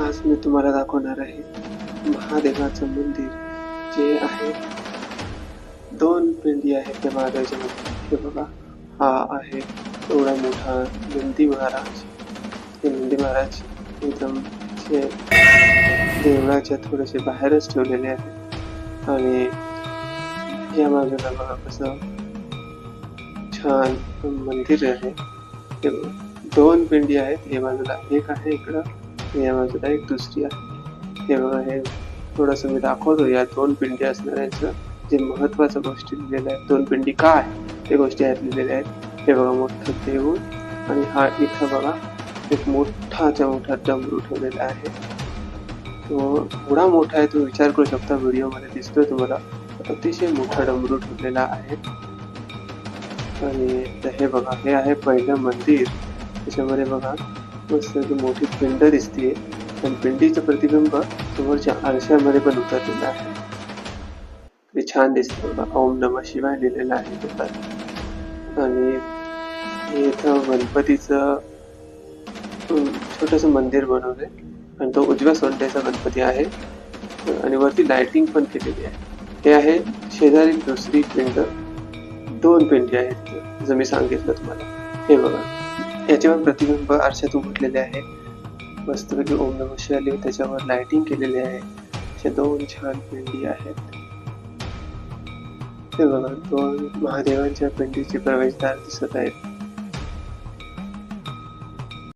आज मी तुम्हाला दाखवणार आहे महादेवाचं मंदिर जे आहे. दोन पिंडी आहेत त्या महादेवाच्या हे बघा हा आहे एवढा मोठा नंदी महाराज. हे नंदी महाराज एकदम जे देवळाच्या थोडेसे बाहेरच ठेवलेले आहेत. आणि या बाजूला बघा कसं छान मंदिर आहे. दोन पिंडी आहेत. हे बाजूला एक आहे इकडं या बाजूला एक दुसरी आहे? हे बघा हे थोडस मी दाखवतो. या दोन पिंडी असणाऱ्यांचं जे महत्वाचं गोष्टी लिहिलेल्या आहेत. दोन पिंडी का आहे ते गोष्टी आहेत लिहिलेल्या आहेत. हे बघा मोठं देऊळ आणि हा इथं बघा एक मोठाच्या मोठा डमरू ठेवलेला आहे. तो एवढा मोठा आहे तू विचार करू शकता व्हिडिओमध्ये दिसतोय तुम्हाला. अतिशय मोठा डमरू ठेवलेला आहे. आणि हे बघा हे आहे पहिलं मंदिर. त्याच्यामध्ये बघा मस्त मोठी पिंड दिसते आणि पिंडीचं प्रतिबिंब समोरच्या आरशामध्ये पण उतरलेलं आहे. ते छान दिसतं बघा. ओम नम शिवाय लिहिलेलं आहे त्याच्यात आणि इथं गणपतीचं छोटस मंदिर बनवलंय. आणि तो उजव्या सोंड्याचा गणपती आहे. आणि वरती लाइटिंग पण केलेली आहे. हे आहे शेजारी दुसरी पिंड. दोन पिंडी आहेत. जर मी सांगितलं तुम्हाला. हे बघा. याच्यावर प्रतिबिंब आरशात उघडलेले आहे. मस्तपैकी ओम नम शिवाय त्याच्यावर लाइटिंग केलेली आहे. अशा दोन छान पिंडी आहेत. हे बघा दोन महादेवांच्या पिंडीचे प्रवेशद्वार दिसत आहेत.